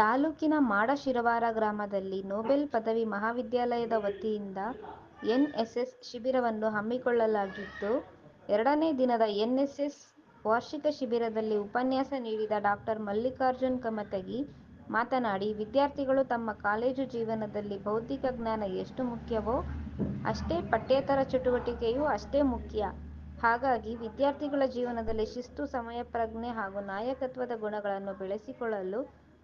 ತಾಲೂಕಿನ ಮಾಡಶಿರವಾರ ಗ್ರಾಮದಲ್ಲಿ ನೊಬೆಲ್ ಪದವಿ ಮಹಾವಿದ್ಯಾಲಯದ ವತಿಯಿಂದ ಎನ್ಎಸ್ಎಸ್ ಶಿಬಿರವನ್ನು ಹಮ್ಮಿಕೊಳ್ಳಲಾಗಿದ್ದು, ಎರಡನೇ ದಿನದ ಎನ್ಎಸ್ಎಸ್ ವಾರ್ಷಿಕ ಶಿಬಿರದಲ್ಲಿ ಉಪನ್ಯಾಸ ನೀಡಿದ ಡಾಕ್ಟರ್ ಮಲ್ಲಿಕಾರ್ಜುನ್ ಕಮತಗಿ ಮಾತನಾಡಿ, ವಿದ್ಯಾರ್ಥಿಗಳು ತಮ್ಮ ಕಾಲೇಜು ಜೀವನದಲ್ಲಿ ಭೌತಿಕ ಜ್ಞಾನ ಎಷ್ಟು ಮುಖ್ಯವೋ ಅಷ್ಟೇ ಪಠ್ಯೇತರ ಚಟುವಟಿಕೆಯೂ ಅಷ್ಟೇ ಮುಖ್ಯ. ಹಾಗಾಗಿ ವಿದ್ಯಾರ್ಥಿಗಳ ಜೀವನದಲ್ಲಿ ಶಿಸ್ತು, ಸಮಯಪ್ರಜ್ಞೆ ಹಾಗೂ ನಾಯಕತ್ವದ ಗುಣಗಳನ್ನು ಬೆಳೆಸಿಕೊಳ್ಳಲು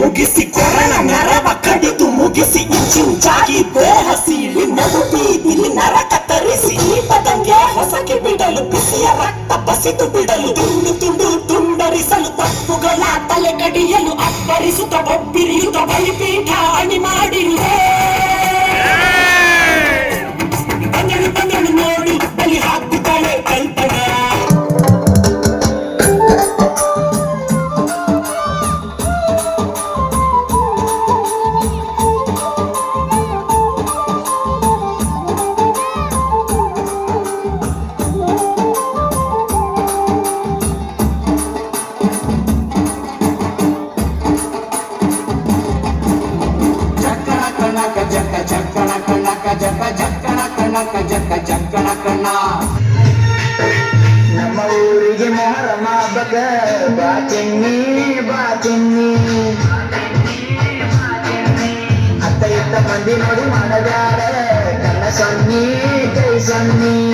ಮುಗಿಸಿ ಕೊರಳ ನರವ ಕಡಿದು ಮುಗಿಸಿ ಇಂಚಿಂಚಾಗಿ ದೇಹ ಸೀಳಿ ನಗುಟಿ ಬಿಲಿ ನರಕ ತರಿಸಿ ಈ ಪದಂಗೆ ಹೊಸಕೆ ಬಿಡಲು ಬಿಸಿಯ ರಕ್ತ ಬಸಿದು ಬಿಡಲು ತುಂಡು ತುಂಡು ತುಂಡರಿಸಲು ತಪ್ಪುಗಳ ತಲೆ ಕಡಿಯಲು ಅಪ್ಪರಿಸುತ್ತ ಒಬ್ಬಿರಿಯುತ್ತ ಬಯ கண்ணா ನಮ್ಮ ಊರಿಗೆ ಮೊಹರಮ ಹಬ್ಬದ ಬಾ ಚೆನ್ನಿ ಬಾ ಚೆನ್ನಿ ಅತ್ತ ಇತ್ತ ಮಂದಿ ನೋಡಿ ಮಾಡದಾರ ಕಣ್ಣ ಸನ್ನಿ ಕೈ ಸನ್ನಿ